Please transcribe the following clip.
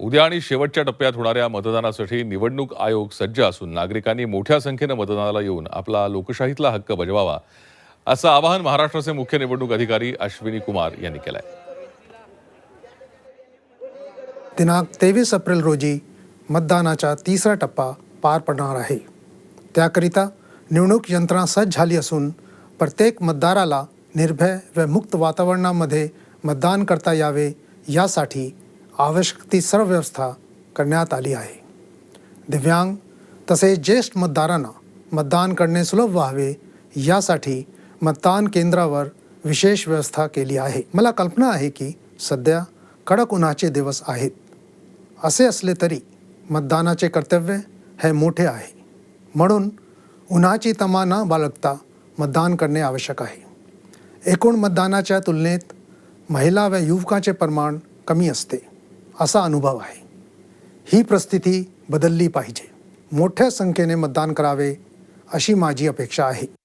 उद्या आणि शेवटच्या टप्प्यात होणाऱ्या मतदानासाठी निवडणूक आयोग सज्ज असून नागरिकांनी मोठ्या संख्येनं मतदानाला येऊन आपला लोकशाहीतला हक्क बजवावा असं आवाहन महाराष्ट्राचे मुख्य निवडणूक अधिकारी अश्विनी कुमार यांनी केलं आहे दिनांक तेवीस एप्रिल रोजी मतदानाचा तिसरा टप्पा पार पडणार आहे. त्याकरिता निवडणूक यंत्रणा सज्ज झाली असून प्रत्येक मतदाराला निर्भय व मुक्त वातावरणामध्ये मतदान करता यावे यासाठी आवश्यक ती सर्व व्यवस्था करण्यात आली आहे. दिव्यांग तसेच ज्येष्ठ मतदारांना मतदान करणे सुलभ व्हावे यासाठी मतदान केंद्रावर विशेष व्यवस्था केली आहे. मला कल्पना आहे की सध्या कडक उन्हाचे दिवस आहेत. असे असले तरी मतदानाचे कर्तव्य हे मोठे आहे. म्हणून उन्हाची तमा न बाळगता मतदान करणे आवश्यक आहे. एकूण मतदानाच्या तुलनेत महिला व युवकाचे प्रमाण कमी असते. असा अनुभव आहे. ही परिस्थिती बदलली पाहिजे. मोठ्या संख्येने मतदान करावे अशी माझी अपेक्षा आहे.